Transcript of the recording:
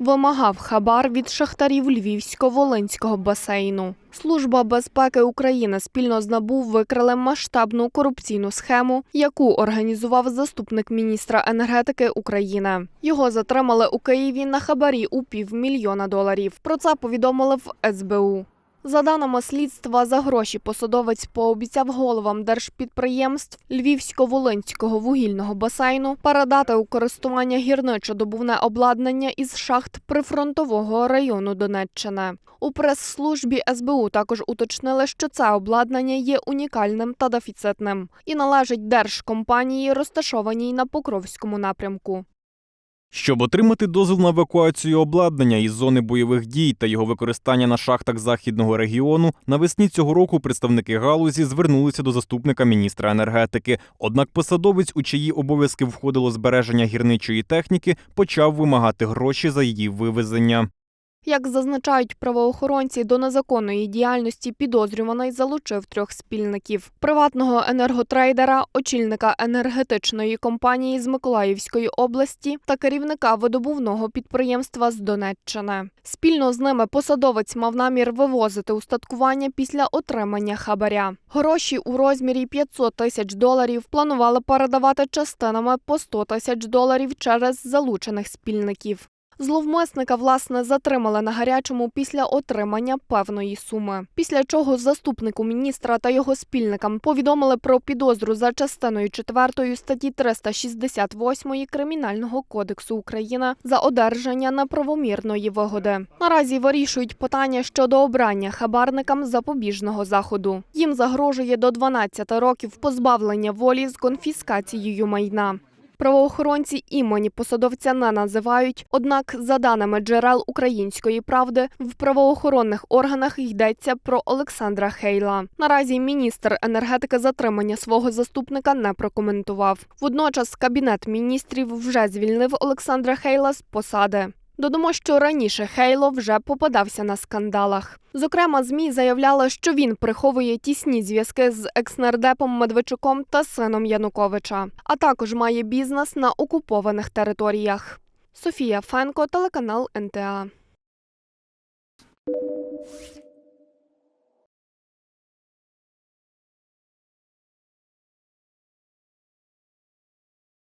вимагав хабар від шахтарів Львівсько-Волинського басейну. Служба безпеки України спільно з НАБУ викрили масштабну корупційну схему, яку організував заступник міністра енергетики України. Його затримали у Києві на хабарі у півмільйона доларів. Про це повідомили в СБУ. За даними слідства, за гроші посадовець пообіцяв головам держпідприємств Львівсько-Волинського вугільного басейну передати у користування гірничо-добувне обладнання із шахт прифронтового району Донеччини. У прес-службі СБУ також уточнили, що це обладнання є унікальним та дефіцитним і належить держкомпанії, розташованій на Покровському напрямку. Щоб отримати дозвіл на евакуацію обладнання із зони бойових дій та його використання на шахтах західного регіону, навесні цього року представники галузі звернулися до заступника міністра енергетики. Однак посадовець, у чиї обов'язки входило збереження гірничої техніки, почав вимагати гроші за її вивезення. Як зазначають правоохоронці, до незаконної діяльності підозрюваний залучив трьох спільників: приватного енерготрейдера, очільника енергетичної компанії з Миколаївської області та керівника видобувного підприємства з Донеччини. Спільно з ними посадовець мав намір вивозити устаткування після отримання хабаря. Гроші у розмірі 500 тисяч доларів планували передавати частинами по 100 тисяч доларів через залучених спільників. Зловмисника власне затримали на гарячому після отримання певної суми. Після чого заступнику міністра та його спільникам повідомили про підозру за частиною 4 статті 368 Кримінального кодексу України за одержання неправомірної вигоди. Наразі вирішують питання щодо обрання хабарникам запобіжного заходу. Їм загрожує до 12 років позбавлення волі з конфіскацією майна. Правоохоронці імені посадовця не називають, однак, за даними джерел української правди, в правоохоронних органах йдеться про Олександра Хейла. Наразі міністр енергетики затримання свого заступника не прокоментував. Водночас кабінет міністрів вже звільнив Олександра Хейла з посади. Додамо, що раніше Хейло вже попадався на скандалах. Зокрема, змі заявляла, що він приховує тісні зв'язки з екснардепом Медведчуком та сином Януковича, а також має бізнес на окупованих територіях. Софія Фенко, телеканал НТА.